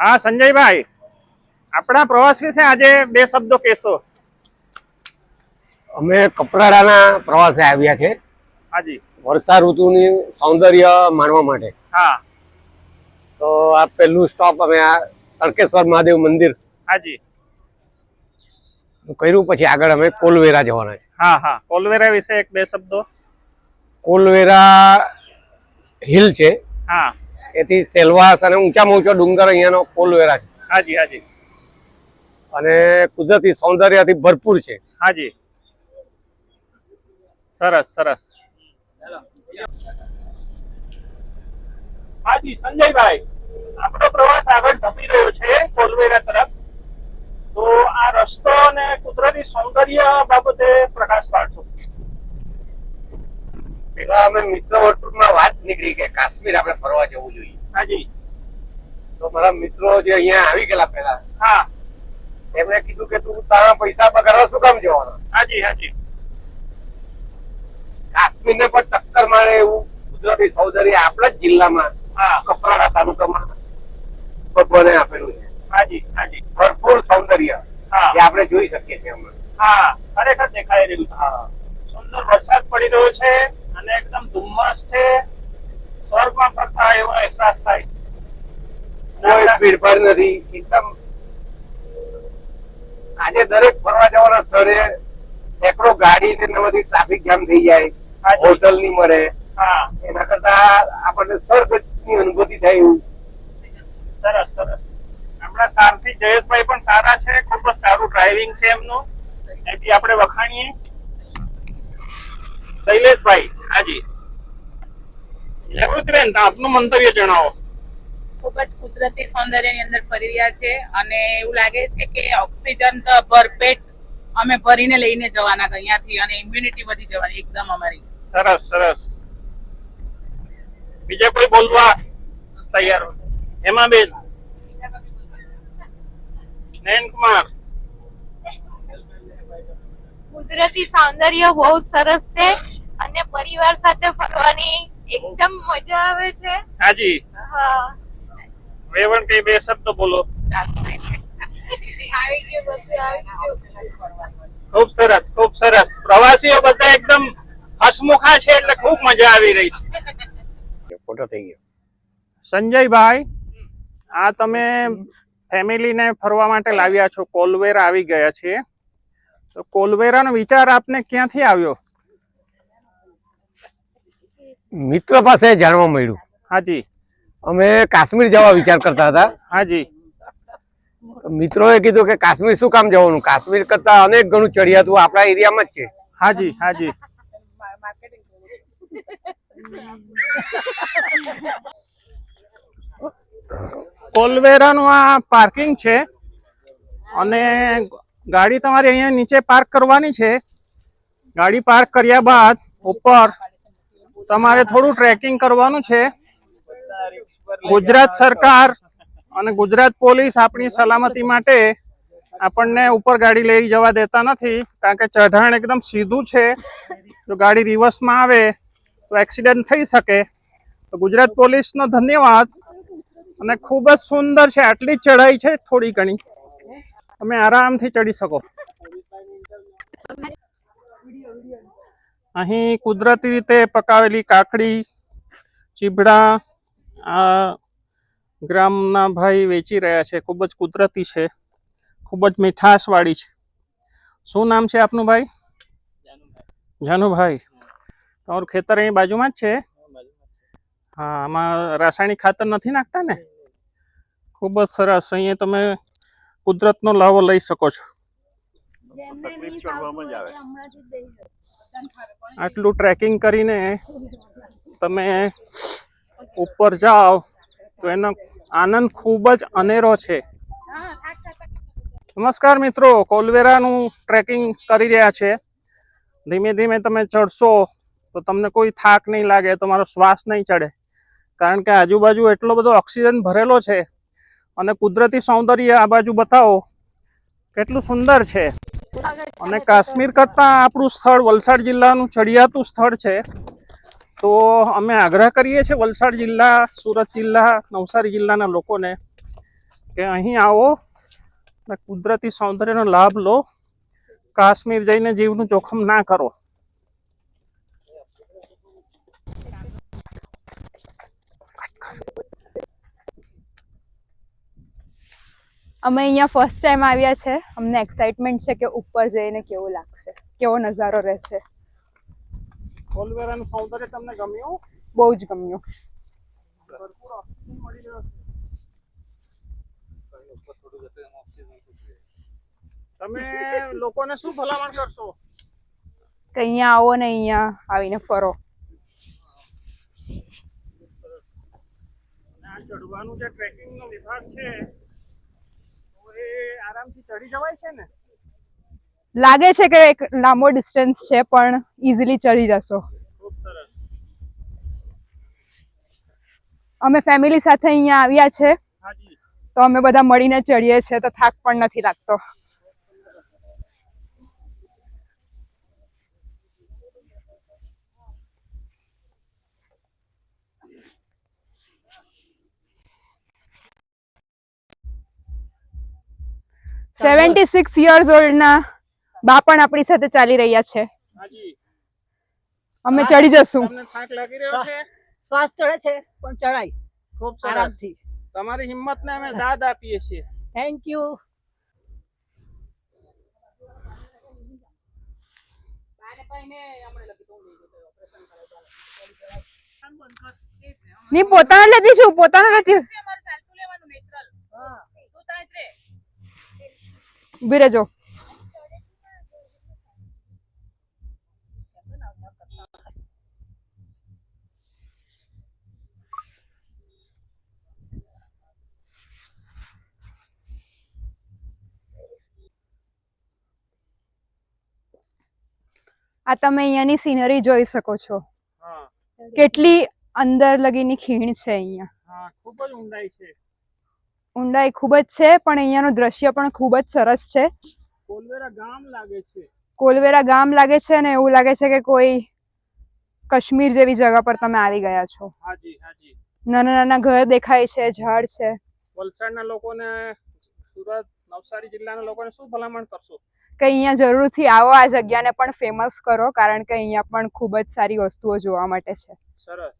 હા સંજયભાઈ આપણા પ્રવાસ વિશે આજે બે શબ્દો કહેશો. અમે કપરાડાના પ્રવાસે આવ્યા છે. હાજી. વર્ષા ઋતુની સૌંદર્ય માણવા માટે. હા. તો આ પહેલું સ્ટોપ અમે આ તર્કેશ્વર મહાદેવ મંદિર હાજી. કર્યું પછી આગળ અમે કોલવેરા જવાના છે. હા હા. કોલવેરા વિશે એક બે શબ્દો. કોલવેરા હિલ છે. હા. એથી સેલવાસ અને ઊંચામાં ઊંચો ડુંગર અહીંયાનો કોલવેરા છે. હાજી હાજી. અને કુદરતી સૌંદર્યથી ભરપૂર છે. હાજી. સરસ સરસ. હાજી સંજયભાઈ આપણો પ્રવાસ આગળ ધમી રહ્યો છે કોલવેરા તરફ. તો આ રસ્તો અને કુદરતી સૌંદર્ય બાબતે પ્રકાશ પાડશો. પેલા અમે મિત્ર વર્તુળમાં વાત નીકળી કે કાશ્મીર આપણે ફરવા જવું જોઈએ. હાજી. તો મારા મિત્રો જે અહીંયા આવી ગયેલા પહેલા હા. એમણે કીધું કે તું તારા પૈસા પગારવા શું કામ જવાનો? હાજી હાજી. કાશ્મીરને પણ ટક્કર મારે એવું કુદરતી સૌંદર્ય આપણા જ જિલ્લામાં કપરાડા તાલુકામાં ભગવાને આપેલું છે. હાજી હાજી. ભરપૂર સૌંદર્ય જે આપણે જોઈ શકીએ છીએ હમણાં. હા ખરેખર દેખાઈ રહ્યું હા. સુંદર વરસાદ પડી રહ્યો છે. અને એકદમ ધુમ્મસ છે. સ્વર્ગમાં ફરતા એવો અહેસાસ થાય છે. કોઈ ભીડભાડ નથી. એકદમ આજે દરેક ફરવા જવાના સ્થળે સેંકડો ગાડી ને બધી ટ્રાફિક જામ થઈ જાય. હોટલની મળે. હા. એના કરતા આપણને સ્વર્ગની અનુભૂતિ થાય એવું. સરસ સરસ. આપણા સારથી જયેશભાઈ પણ સારા છે. ખૂબ જ સારું ડ્રાઇવિંગ છે એમનું. એથી આપણે વખાણીએ. શૈલેષભાઈ. હાજી. જાગૃતિબેન આપનું મંતવ્ય જણાવો. ખૂબ જ કુદરતી સૌંદર્યની અંદર ફરી રહ્યા છે અને એવું લાગે છે કે ઓક્સિજન તો ભરપેટ અમે ભરીને લઈને જવાના અહીંયાથી અને ઇમ્યુનિટી વધી જવાની એકદમ અમારી. સરસ સરસ. બીજા કોઈ બોલવા તૈયાર હોય? એમાં બેન નયન કુમાર કુદરતી સૌંદર્ય બહુ સરસ છે. અને પરિવાર સાથે ફરવાની એકદમ મજા આવે છે. હાજી. હા. વેવણ કઈ બે શબ્દ બોલો. ખૂબ સરસ ખૂબ સરસ. પ્રવાસીઓ બધા એકદમ હસમુખા છે એટલે ખૂબ મજા આવી રહી છે. ફોટો થઈ ગયો. સંજયભાઈ આ તમે ફેમિલીને ફરવા માટે લાવ્યા છો. કોલવેરા આવી ગયા છે તો કોલવેરાનો વિચાર આપને ક્યાંથી આવ્યો? મિત્ર પાસે જાણવા મળ્યું. હાજી. અમે કાશ્મીર જવા વિચાર કરતા હતા. હાજી. મિત્રોએ કીધું કે કાશ્મીર શું કામ જવાનું? કાશ્મીર કરતા અનેક ઘણું ચડિયાતું આપણા એરિયામાં જ છે. હાજી હાજી. કોલવેરાનું આ પાર્કિંગ છે અને ગાડી તમારે અહીંયા નીચે પાર્ક કરવાની છે. ગાડી પાર્ક કર્યા બાદ ઉપર તમારે થોડું ટ્રેકિંગ કરવાનું છે. ગુજરાત સરકાર અને ગુજરાત પોલીસ આપણી સલામતી માટે આપણને ઉપર ગાડી લઈ જવા દેતા નથી, કારણ કે ચઢાણ એકદમ સીધું છે. જો ગાડી રિવર્સમાં આવે, તો એક્સિડન્ટ થઈ શકે. તો ગુજરાત પોલીસનો ધન્યવાદ. અને ખૂબ જ સુંદર છે, આટલી જ ચઢાઈ છે, થોડી ઘણી. તમે આરામથી ચડી શકો. અહીં કુદરતી રીતે પકાવેલી કાકડી ચીબડા આ ગ્રામના ભાઈ વેચી રહ્યા છે. ખૂબ જ કુદરતી છે. ખૂબ જ મીઠાશવાળી છે. શું નામ છે આપનું ભાઈ? જાનુભાઈ. તમારું ખેતર અહીં બાજુમાં જ છે? હા, આમાં રાસાયણિક ખાતર નથી નાખતા ને? ખૂબ જ સરસ. અહીંયા તમે કુદરતનો લાવો લઈ શકો છો. આટલું ટ્રેકિંગ કરીને તમે ઉપર જાઓ તો એનો આનંદ ખૂબ જ અનેરો છે. નમસ્કાર મિત્રો, કોલવેરાનું ટ્રેકિંગ કરી રહ્યા છે. ધીમે ધીમે તમે ચડશો તો તમને કોઈ થાક નહીં લાગે, તમારો શ્વાસ નહીં ચડે. કારણ કે આજુબાજુ એટલો બધો ઓક્સિજન ભરેલો છે. અને કુદરતી સૌંદર્ય આ બાજુ બતાવો, કેટલું સુંદર છે. અને કાશ્મીર કરતાં આપણું સ્થળ વલસાડ જિલ્લાનું ચડિયાતું સ્થળ છે. તો અમે આગ્રહ કરીએ છીએ વલસાડ જિલ્લા, સુરત જિલ્લા, નવસારી જિલ્લાના લોકોને કે અહીં આવો અને કુદરતી સૌંદર્યનો લાભ લો. કાશ્મીર જઈને જીવનું જોખમ ના કરો. અમે અહીંયા ફર્સ્ટ ટાઈમ આવ્યા છે. અમને એક્સાઇટમેન્ટ છે કે ઉપર જઈને કેવો લાગશે કેવો નજારો રહેશે. કોલવેરાનું સૌંદર્ય તમને ગમ્યું? બહુ જ ગમ્યું. તમે લોકોને શું ભલામણ કરશો? કે અહીંયા આવો ને અહીંયા આવીને ફરો. ચડવાનું જે ટ્રેકિંગ નો વિભાગ છે આરામથી ચડી જવાય છે ને? લાગે છે કે એક લાંબો ડિસ્ટન્સ છે પણ ઇઝીલી ચડી જશો. ખૂબ સરસ. અમે ફેમિલી સાથે અહીંયા આવ્યા છે. તો અમે બધા મળીને ચડીએ છીએ તો થાક પણ નથી લાગતો. સેવન્ટી સિક્સ યર્સ ઓલ્ડના બા પણ આપણી સાથે ચાલી રહ્યા છે. અમે ચડી જશું. તમને થાક લાગી રહ્યો છે? શ્વાસ ચડે છે પણ ચડાય. ખૂબ સરસ. આરામથી. તમારી હિંમતને અમે દાદ આપીએ છીએ. થેન્ક યુ ની પોતાને લેતી છું પોતાને લેતી અમારે ચાલતું લેવાનું નેચરલ તું ત્યાં જ રે ઊભી રહેજો. આ તમે અહીંયાની સિનરી જોઈ શકો છો. કેટલી અંદર લગીની ખીણ છે અહીંયા. ખૂબ જ ઊંડાઈ છે. ઊંડાઈ ખૂબ જ છે પણ અહીંયાનું દ્રશ્ય પણ ખૂબ જ સરસ છે. કોલવેરા ગામ લાગે છે. કોલવેરા ગામ લાગે છે ને એવું લાગે છે કે કોઈ કાશ્મીર જેવી જગા પર તમે આવી ગયા છો. હાજી હાજી. નાના નાના ઘર દેખાય છે ઝાડ છે. વલસાડના લોકોને સુરત નવસારી જિલ્લાના લોકોને શું ભલામણ કરશો? કે અહીંયા જરૂરથી આવો આ જગ્યાને પણ ફેમસ કરો કારણ કે અહીંયા પણ ખૂબ જ સારી વસ્તુઓ જોવા માટે છે. સરસ.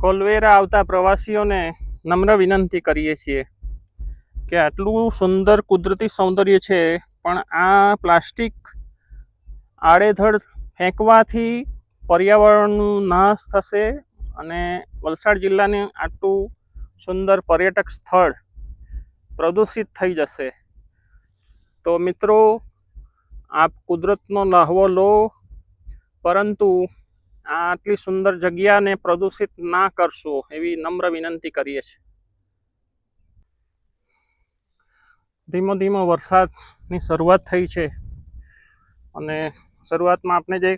કોલવેરા આવતા પ્રવાસીઓને નમ્ર વિનંતી કરીએ છીએ કે આટલું સુંદર કુદરતી સૌંદર્ય છે, પણ આ પ્લાસ્ટિક આડેધડ ફેંકવાથી પર્યાવરણનું નાશ થશે અને વલસાડ જિલ્લાને આટલું સુંદર પર્યટક સ્થળ પ્રદૂષિત થઈ જશે. તો મિત્રો, આપ કુદરતનો લહવો લો, પરંતુ આ આટલી સુંદર જગ્યાને પ્રદૂષિત ના કરશો એવી નમ્ર વિનંતી કરીએ છીએ. ધીમો ધીમો વરસાદની શરૂઆત થઈ છે અને શરૂઆતમાં આપણે જે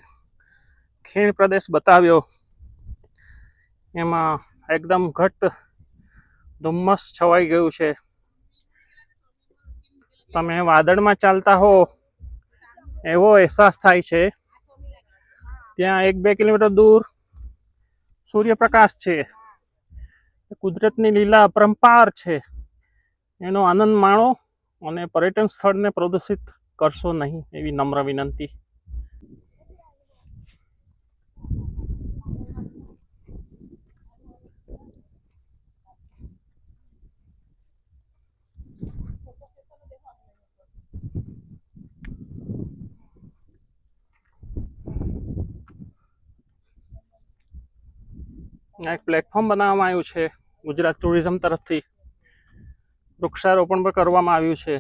ખીણ પ્રદેશ બતાવ્યો. એમાં એકદમ ઘટ્ટ ધુમ્મસ છવાઈ ગયું છે. તમે વાદળમાં ચાલતા હો, એવો અહેસાસ થાય છે. ત્યાં એક બે કિલોમીટર દૂર સૂર્યપ્રકાશ છે. કુદરતની લીલા અપરંપાર છે. એનો આનંદ માણો અને પર્યટન સ્થળને પ્રદૂષિત કરશો નહીં એવી નમ્ર વિનંતી. એક પ્લેટફોર્મ બનાવવામાં આવ્યું છે, ગુજરાત ટુરિઝમ તરફથી. વૃક્ષારોપણ પણ કરવામાં આવ્યું છે.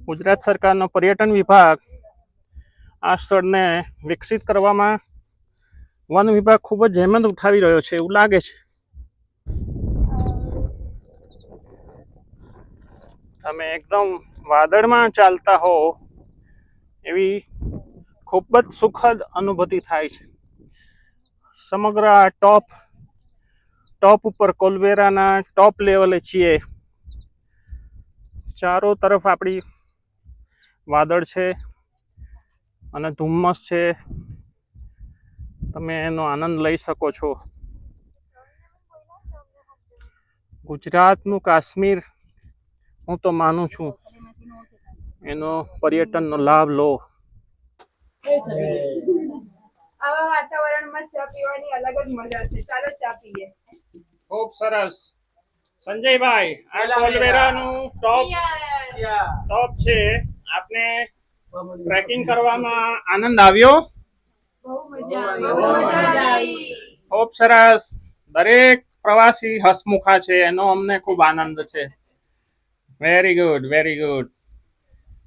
ગુજરાત સરકારનો પર્યટન વિભાગ આ સ્થળને વિકસિત કરવામાં વન વિભાગ ખૂબ જ જહેમત ઉઠાવી રહ્યો છે, એવું લાગે છે. તમે એકદમ વાદળમાં ચાલતા હો, એવી ખૂબ જ સુખદ અનુભૂતિ થાય છે. સમગ્ર આ ટોપ ટોપ ઉપર કોલવેરાના ટોપ લેવલે છીએ. ચારો તરફ આપણી વાદળ છે અને ધુમ્મસ છે. તમે એનો આનંદ લઈ શકો છો. ગુજરાતનું કાશ્મીર હું તો માનું છું. એનો પર્યટનનો લાભ લો. આવા વાતાવરણમાં ચા પીવાની અલગ જ મજા છે. ચાલો ચા પીએ. ખૂબ સરસ. સંજયભાઈ આ કોલવેરાનું ટોપ ટોપ છે. આપને ટ્રેકિંગ કરવામાં આનંદ આવ્યો? બહુ મજા આવી. ખૂબ સરસ. દરેક પ્રવાસી હસમુખા છે. એનો અમને ખૂબ આનંદ છે. વેરી ગુડ વેરી ગુડ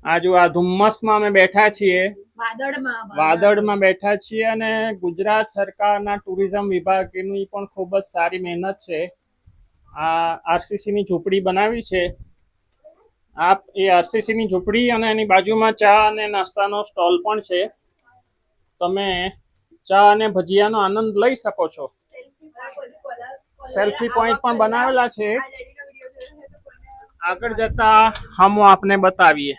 આ જો આ ધુમ્મસમાં અમે બેઠા છીએ. વાદળમાં વાદળમાં. બેઠા છીએ અને ગુજરાત સરકારના ટુરિઝમ વિભાગની પણ ખૂબ જ સારી મહેનત છે. આ આરસીસીની ઝૂંપડી બનાવી છે. આપ એ આરસીસીની ઝૂંપડી અને એની બાજુમાં ચા અને નાસ્તાનો સ્ટોલ પણ છે. તમે ચા અને ભજીયાનો આનંદ લઈ શકો છો. Selfie point. પણ બનાવેલા છે. આગળ જતા હમો આપને બતાવીએ.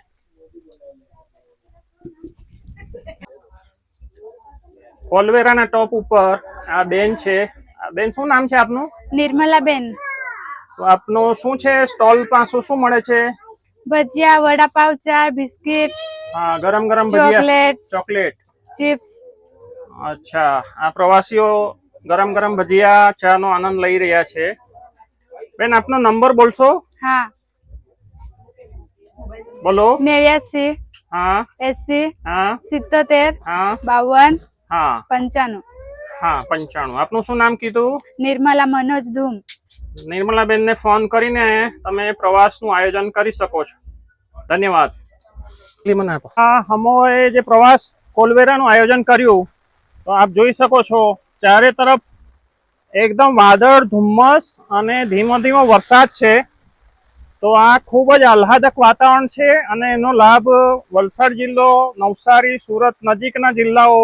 કોલવેરાના ટોપ ઉપર આ બેન છે. આ બેન શું નામ છે આપનું? નિર્મલા બેન આપનું શું છે? સ્ટોલ પાસે શું મળે છે? ભજીયા વડાપાવ ચા બિસ્કિટ હા ગરમ ગરમ ભજીયા. Chocolate chocolate. ચિપ્સ. અચ્છા આ પ્રવાસીઓ ગરમ ગરમ ભજીયા ચા નો આનંદ લઈ રહ્યા છે. બેન આપનો નંબર બોલશો? હા. બોલો. નેવ્યાસી હા. એસી હા. સિત્તોતેર હા. બાવન હા. પંચાણું. હા પંચાણું. આપનું શું નામ કીધું? નિર્મલા મનોજ ધૂમ. નિર્મલાબેનને ફોન કરીને તમે પ્રવાસનું આયોજન કરી શકો છો. ધન્યવાદ. હા હમોએ જે પ્રવાસ કોલવેરાનું આયોજન કર્યું તો આપ જોઈ શકો છો ચારે તરફ એકદમ વાદળ ધુમ્મસ અને ધીમો ધીમો વરસાદ છે. તો આ ખૂબ જ આહલાદક વાતાવરણ છે અને એનો લાભ વલસાડ જિલ્લો નવસારી સુરત નજીકના જિલ્લાઓ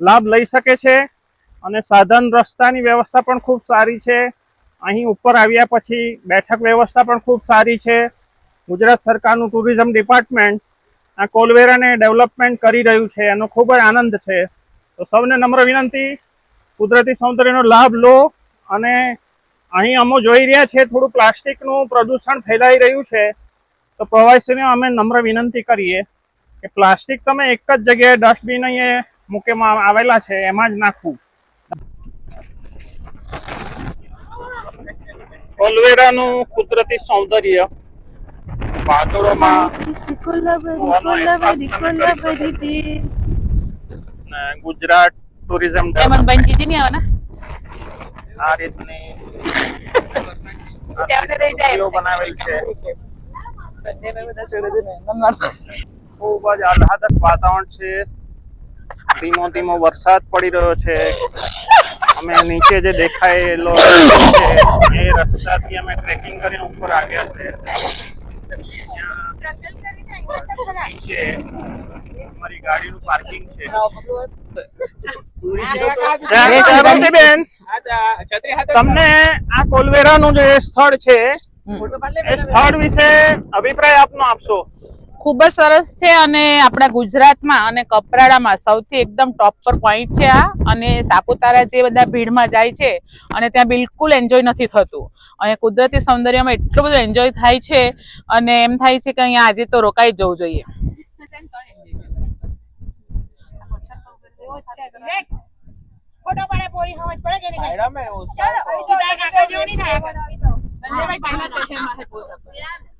લાભ લઈ શકે છે અને સાધન રસ્તાની વ્યવસ્થા પણ ખૂબ સારી છે. અહીં ઉપર આવ્યા પછી બેઠક વ્યવસ્થા પણ ખૂબ સારી છે. ગુજરાત સરકારનું ટુરિઝમ ડિપાર્ટમેન્ટ આ કોલવેરાને ડેવલપમેન્ટ કરી રહ્યું છે, એનો ખૂબ જ આનંદ છે. તો સૌને નમ્ર વિનંતી, કુદરતી સૌંદર્યનો લાભ લો અને અહીં અમો જોઈ રહ્યા છીએ થોડું પ્લાસ્ટિકનું પ્રદૂષણ ફેલાઈ રહ્યું છે. તો પ્રવાસીઓને અમે નમ્ર વિનંતી કરીએ કે પ્લાસ્ટિક તમે એક જ જગ્યાએ ડસ્ટબિન અહીંયા મૂકેમાં આવેલા છે એમાં જ નાખવું ઓલવેરાનું કુદરતી સૌંદર્ય વાદળોમાં ગુજરાત ટુરિઝમ આ રીતની બનાવેલ છે. ખૂબ જ આહલાદક વાતાવરણ છે. ધીમો ધીમો વરસાદ પડી રહ્યો છે. અમે નીચે જે દેખાયેલો છે એ રસ્તાથી અમે ટ્રેકિંગ કરીને ઉપર આવ્યા છે. નીચે અમારી ગાડીનું પાર્કિંગ છે. તમને આ કોલવેરાનું જે સ્થળ છે એ સ્થળ વિશે અભિપ્રાય આપનો આપશો. ખૂબ જ સરસ છે અને આપણા ગુજરાતમાં અને કપરાડામાં સૌથી એકદમ ટોપ પર પોઈન્ટ છે આ. અને સાપુતારા જે બધા ભીડમાં જાય છે અને ત્યાં બિલકુલ એન્જોય નથી થતું. અને કુદરતી સૌંદર્યમાં એટલું બધું એન્જોય થાય છે અને એમ થાય છે કે અહીંયા આજે તો રોકાઈ જ જવું જોઈએ.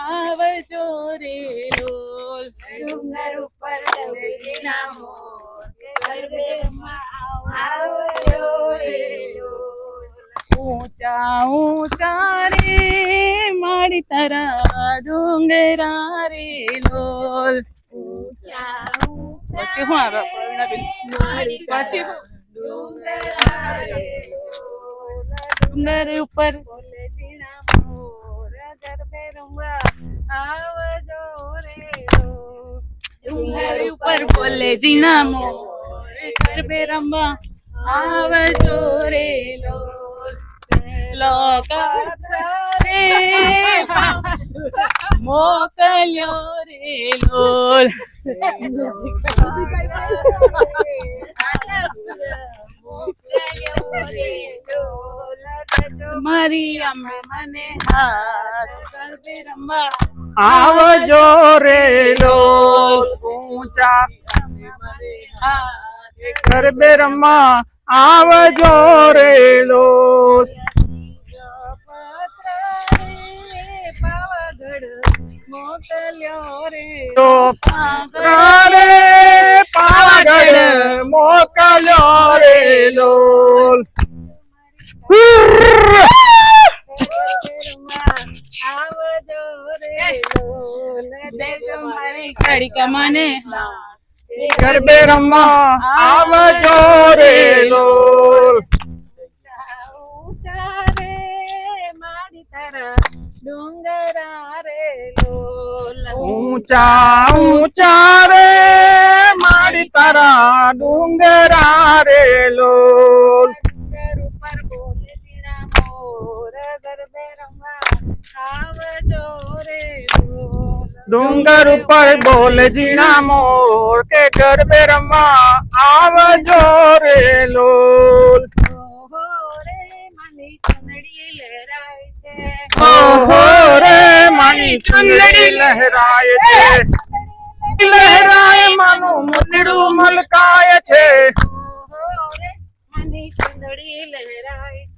આવજો રે લોલ ડુંગર ઉપર દરિયાના મોર, ગરબેમાં આવજો રે. ઊંચા ઊંચા રે માડી તારા ડુંગરા રે લોલ પછી હું આવે પ્રવીણાબેન? પછી? ડુંગર ઉપર ડુંગર ઉપર બોલે જીના મોર. ગરબે રમવા આવજો રે લો રે મોકલ્યો રે લોલ મારી અમે મને રમવા આવજો રે લોલ ઊંચા. ગરબે રમવા આવજો રે લોલ મોકલ્યો રે પાવાગઢ મોકલ્યો રે લોલ દેજો મારી ઘડીક મને ગરબે રમવા આવજો રે લોલ ઊંચા ઊંચા રે, મારી તારા ડુંગરા રે, લોલ. ડુંગર ઉપર બોલ જીણા મોર, કે ગરબે રમવા આવજો રે લોલ. રે, માની ચુંદડી લહેરાય છે. લહેરાય માનું મુંદડું મલકાય છે. રે, માની ચુંદડી લહેરાય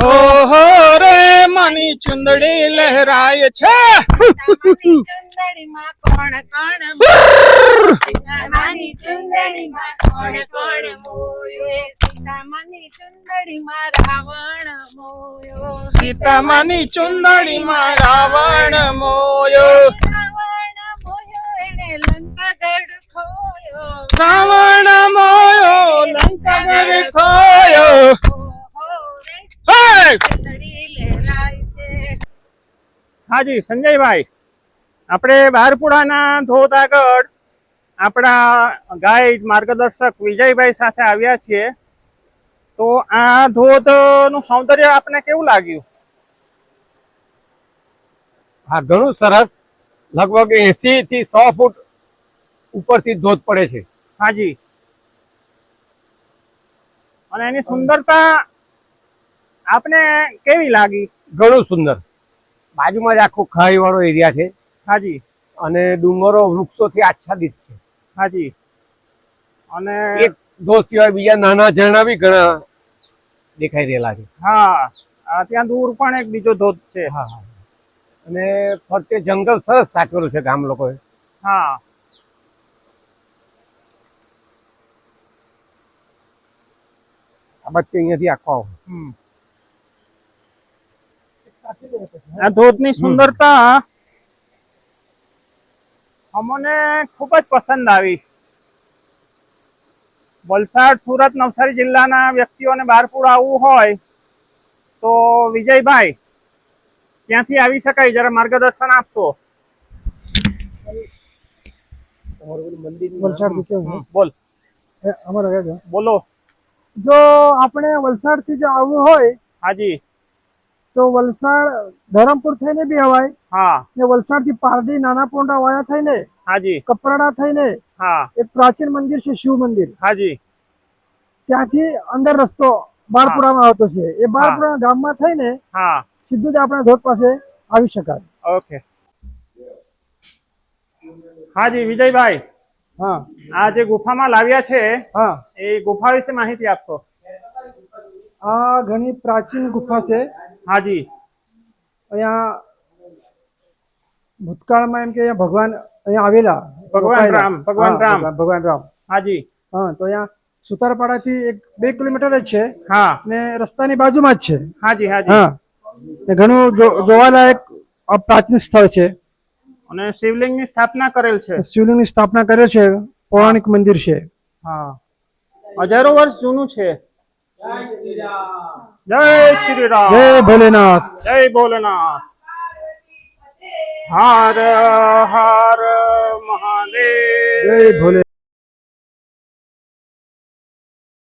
હો હો રે માની ચુંદડી લહેરાય છે. ચુંદડીમાં કોણ કોણ સીતામાની ચુંદડીમાં કોણ કોણ મોયો? સીતામાની ચુંદડીમાં રાવણ મોયો. સીતામાની ચુંદડીમાં રાવણ મોયો. રાવણ મોયો એને લંકા ગઢ ખોયો. રાવણ મોયો લંકા ઘર ખોયો ઓહો રે હે! ચુંદડી લહેરાય છે હાજી સંજયભાઈ આપણે બારપુડાના ધોધ આગળ આપણા ગાઈડ માર્ગદર્શક વિજયભાઈ સાથે આવ્યા છીએ. તો આ ધોધનું સૌંદર્ય આપને કેવું લાગ્યું? હા ઘણું સરસ. લગભગ એસી થી સો ફૂટ ઉપરથી ધોધ પડે છે. હાજી. અને એની સુંદરતા આપને કેવી લાગી? ઘણું સુંદર. બાજુમાં જ આખો ખાઈ વાળો એરિયા છે. હાજી. અને ડુંગરો વૃક્ષોથી આચ્છાદિત છે. હાજી. અને એક ધોધ સિવાય બીજા નાના ઝરણા બી ઘણા દેખાઈ રહેલા છે. હા. ત્યાં દૂર પણ એક બીજો ધોધ છે. હા હા. અને ફરતે જંગલ સરસ સાચવેલું છે ગામ લોકોએ. હા. આ વચ્ચે અહીંયાથી આખો આવો. આ ધોધની સુંદરતા અમને ખૂબ જ પસંદ આવી. વલસાડ સુરત નવસારી જિલ્લાના વ્યક્તિઓને બારપુર આવવું હોય તો વિજયભાઈ ત્યાંથી આવી શકાય જરા માર્ગદર્શન આપશો? બોલ. બોલો. જો આપણે વલસાડથી જો આવવું હોય હાજી. તો વલસાડ ધરમપુર થઈને બી અવાય હા. ને વલસાડથી પારડી નાના પોંડા વાયા થઈને હાજી. કપરાડા થઈને હા. એક પ્રાચીન મંદિર છે શિવ મંદિર. હાજી. ત્યાંથી અંદર રસ્તો બારપુરામાં આવતો છે. એ બારપુરા ગામમાં થઈને હા. સીધું જ આપણા ધોધ પાસે આવી શકાય. ઓકે. હાજી વિજયભાઈ. હા. આ જે ગુફામાં લાવ્યા છે હા. એ ગુફા વિશે માહિતી આપશો? આ ઘણી પ્રાચીન ગુફા છે. હાજી. અહીંયા ભૂતકાળમાં એમ કે અહીંયા ભગવાન અહીંયા આવેલા. ભગવાન રામ, ભગવાન રામ. ભગવાન- રામ. હાજી. હા તો અહીંયા સુતારપાડાથી એક બે કિલોમીટર જ છે. હા. ને રસ્તાની બાજુમાં જ છે. હાજી હાજી. હા. ને ઘણું જોવાલાયક પ્રાચીન સ્થળ છે. અને શિવલિંગની સ્થાપના કરેલ છે. શિવલિંગની સ્થાપના કરેલ છે. પૌરાણિક મંદિર છે. હા. હજારો વર્ષ જૂનું છે. જય શ્રી રામ જય ભોલેનાથ. જય ભોલેનાથ. હાર હાર મહાદેવ. જય ભોલે